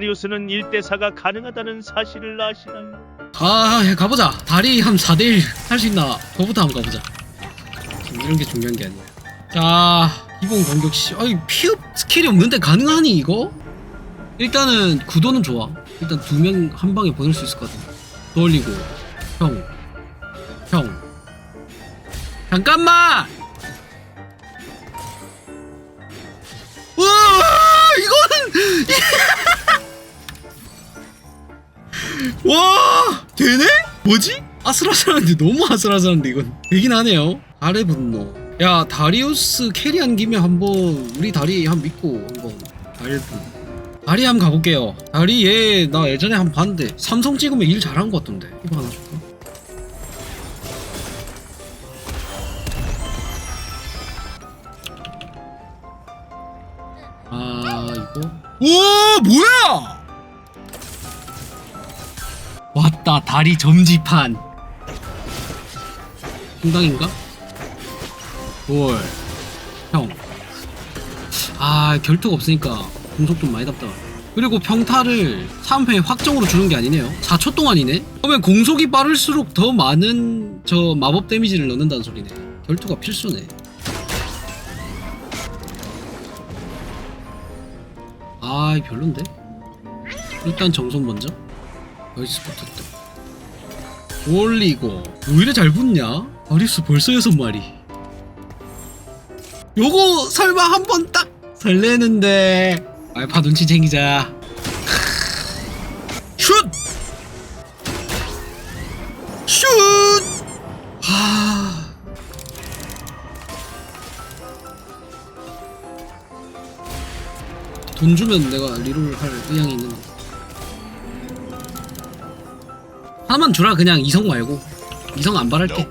다리우스는 1대4가 가능하다는 사실을 아시나요? 아, 야, 가보자. 다리 한 4대1 할 수 있나? 그거부터 한번 가보자. 이런 게 중요한 게 아니야. 자, 기본 공격 시. 아니, 피업 스킬이 없는데 가능하니, 이거? 일단은 구도는 좋아. 일단 두 명 한 방에 보낼 수 있을 것 같아. 돌리고, 형, 형. 잠깐만! 와 되네? 뭐지? 아슬아슬한데 너무 아슬아슬한데 이건. 되긴 하네요. 아래 분노. 야 다리우스 캐리한 김에 한번 우리 다리 한 믿고 한번 달분 다리 한번 가볼게요. 다리 얘 나 예전에 한 번 봤는데 삼성 찍으면 일 잘한 것 같던데. 이거 하나 줄까? 아 이거? 오 뭐야 왔다 다리 점지판 중당인가? 뭘? 형. 아 결투가 없으니까 공속 좀 많이 답다. 그리고 평타를 3패 확정으로 주는 게 아니네요. 4초 동안이네? 그러면 공속이 빠를수록 더 많은 저 마법 데미지를 넣는다는 소리네. 결투가 필수네. 아 별론데? 일단 정손 먼저. 나이스 붙었다. 올리고 왜 이래 잘 붙냐? 아리스 벌써 여섯 마리. 요거 설마 한 번 딱 설레는데 알파 눈치 챙기자. 슛! 슛! 하. 돈 주면 내가 리롤 할 의향이 있는데. 하나만 주라 그냥. 이성 말고. 이성 안 바랄게.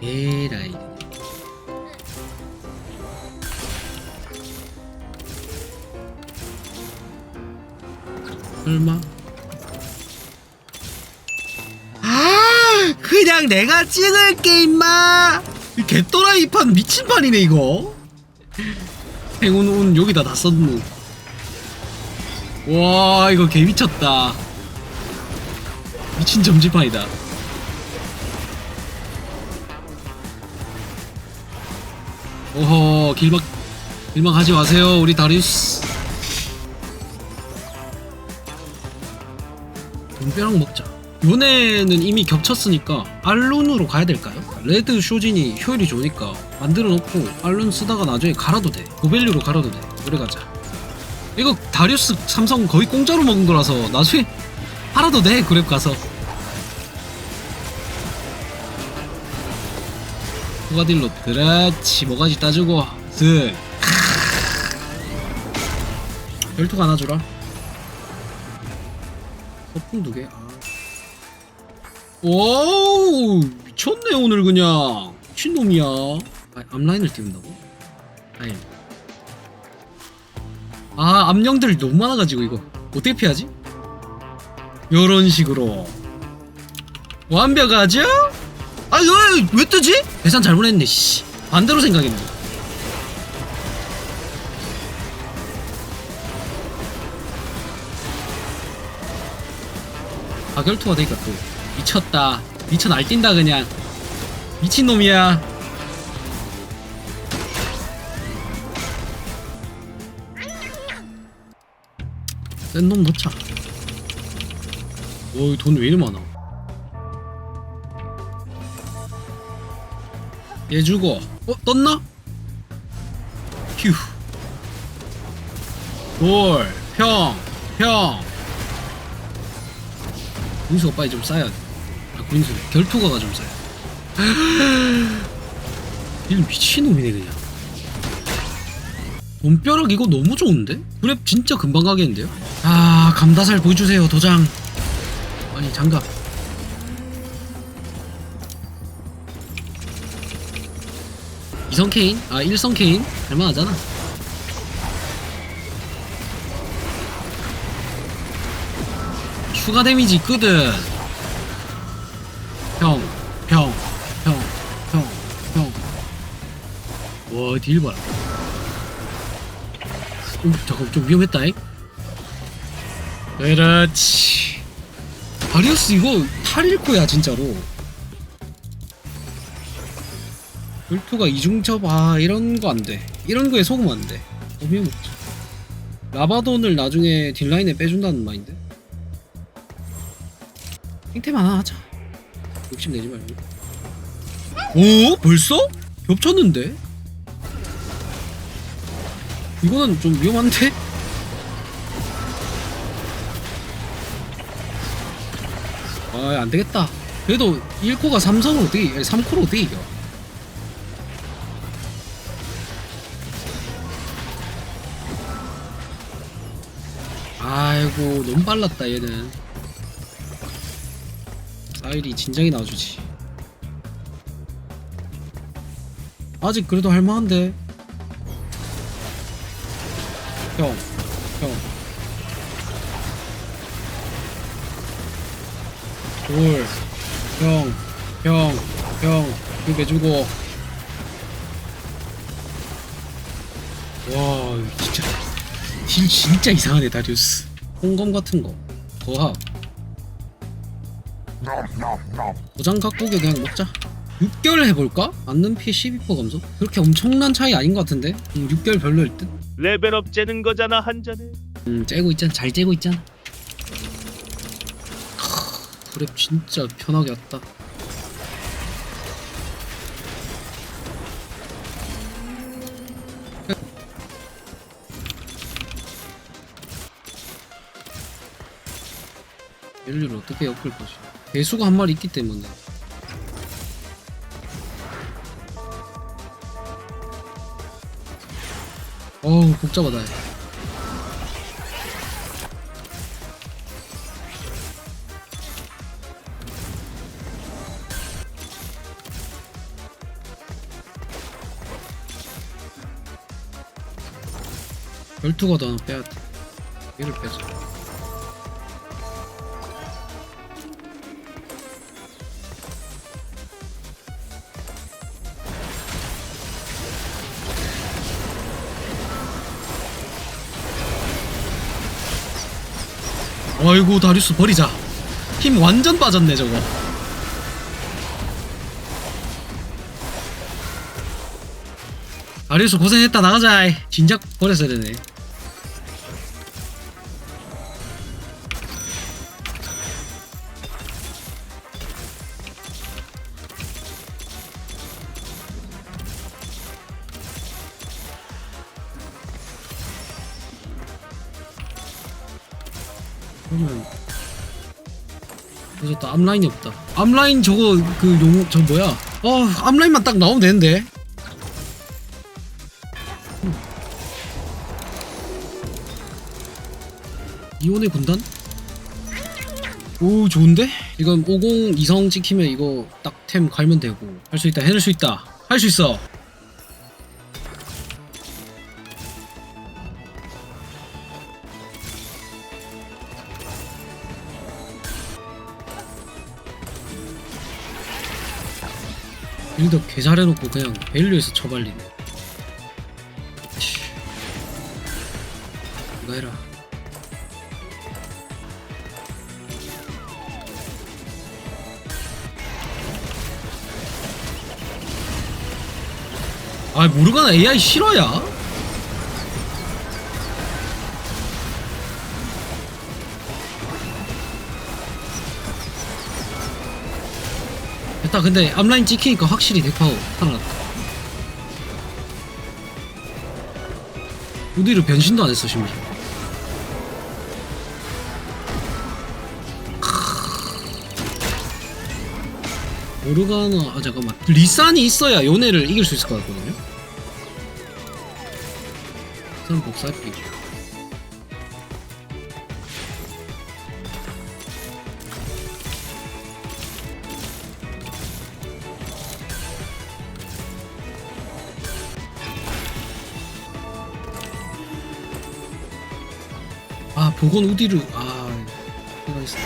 에라이. 설마? 아 그냥 내가 찍을게 임마. 이 개또라 이 판 미친 판이네 이거. 행운 운 여기다 다 썼노 와 이거 개 미쳤다 미친 점지판이다. 오호 길막 길막 하지 마세요 우리 다리우스. 돈벼락 먹자. 요네는 이미 겹쳤으니까 알룬으로 가야 될까요? 레드 쇼진이 효율이 좋으니까 만들어 놓고 알룬 쓰다가 나중에 갈아도 돼. 고밸류로 갈아도 돼. 그래 가자. 이거 다리우스 삼성 거의 공짜로 먹은 거라서 나중에 팔아도 돼 그랩 가서. 후가딜로 그렇지 모가지 따주고. 쓱 열투 하나 주라. 서풍 두개. 아. 오우 미쳤네 오늘 그냥. 미친놈이야. 아, 앞라인을 띄운다고? 아니 아 암령들 너무 많아가지고 이거. 어떻게 피하지? 요런 식으로. 완벽하죠? 아 이거 왜 뜨지? 계산 잘못했네 씨. 반대로 생각했네. 가결투가 되니까 또 미쳤다. 미쳐 날뛴다 그냥. 미친놈이야. 센놈 넣자 어이 돈왜 이리 많아 얘 주고 어? 떴나? 휴 돌, 평, 평 군수가 빨리 좀 쌓여야 돼 아, 군수 결투가가 좀 쌓여 일 미친놈이네 그냥 돈벼락 이거 너무 좋은데? 그래 진짜 금방 가겠는데요? 아 감다살 보여주세요 도장 아니 장갑 이성 케인? 아 일성 케인? 할만하잖아 추가 데미지 있거든 형, 형, 형, 형, 형. 와, 딜 봐라. 오, 잠깐, 좀 위험했다잉? 그렇지 다리우스 이거 탈일코야 진짜로. 불투가 이중첩 아 이런 거 안돼. 이런 거에 속으면 안돼. 너무 먹자. 라바돈을 나중에 딜라인에 빼준다는 마인드 탱템 하나 하자. 욕심내지 말고. 오? 벌써? 겹쳤는데? 이거는 좀 위험한데? 아 안 되겠다. 그래도 1코가 3성을 어떻게 3코를 어떻게 이겨. 아이고 너무 빨랐다 얘는. 사일이 진작에 나와주지. 아직 그래도 할만한데. 형 형. 돌, 형, 형, 형, 이거 해주고. 와, 진짜. 딜 진짜 이상하네, 다리우스. 홍검 같은 거. 거합. 도장 각국에 그냥 먹자. 6개월 해볼까? 맞는 피해 12% 감소? 그렇게 엄청난 차이 아닌 것 같은데? 음, 6개월 별로일 듯? 레벨업 째는 거잖아 한 잔에. 음, 째고 있잖아. 잘 째고 있잖아. 그래 진짜 편하게 왔다. 얘를 어떻게 엮을 거지? 배수가 한 마리 있기 때문에. 어우 복잡하다. 얘. 열두가 더 하나 빼야 돼. 얘를 빼자. 아이고 다리우스 버리자. 힘 완전 빠졌네 저거. 다리우스 고생했다 나가자. 진작 버렸어야 되네. 그러면 늦었다 앞라인이 없다 앞라인 저거 그 용 저 뭐야 어 앞라인만 딱 나오면 되는데 음. 이온의 군단? 오 좋은데? 지금 50 이성 찍히면 이거 딱 템 갈면 되고 할 수 있다 해낼 수 있다 할 수 있어 빌더 개 잘해놓고 그냥 밸류에서 처발리네 씨. 이거 해라 아 모르가나 AI 실화야? 됐다. 근데 앞라인 찍히니까 확실히 대파워 살아났다 우디를 변신도 안 했어 심지어 모르가나 아 잠깐만. 리산이 있어야 요네를 이길 수 있을 것 같거든요. 리산 복사할게 아 보건 우디르 아 이거 있어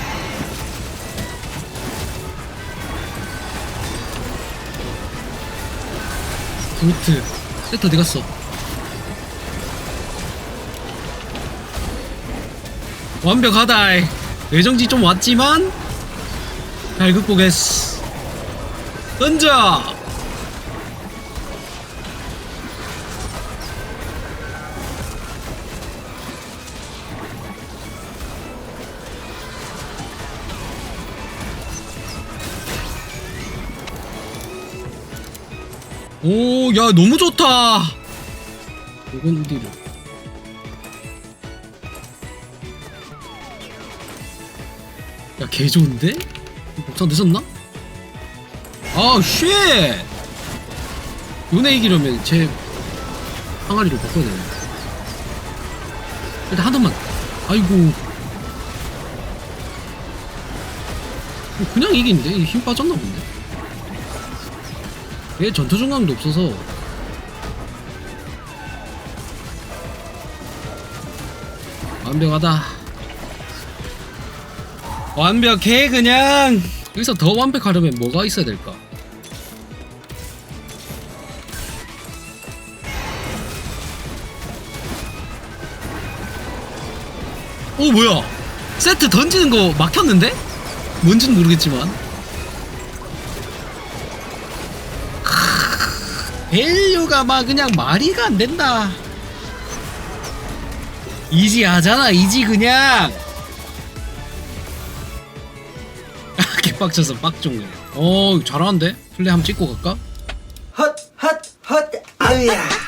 루트 세트 어디 갔어 완벽하다. 내정지 좀 왔지만 잘 극복했어. 던져 오, 야, 너무 좋다. 이건 어디로? 야, 개 좋은데? 복사 늦었나? 아, 쉣! 요네 이기려면 제 항아리를 바꿔야 되네. 일단 한 번만. 아이고. 그냥 이긴데? 힘 빠졌나 본데? 얘 전투 중감도 없어서. 완벽하다. 완벽해 그냥. 여기서 더 완벽하려면 뭐가 있어야 될까? 오 뭐야? 세트 던지는 거 막혔는데? 뭔진 모르겠지만 밸류가 막 그냥 말이가 안 된다. 이지 하잖아, 이지 그냥. 개빡쳐서 빡종 어, 잘하는데? 플레이 한번 찍고 갈까? 헛, 헛, 헛, 아우야.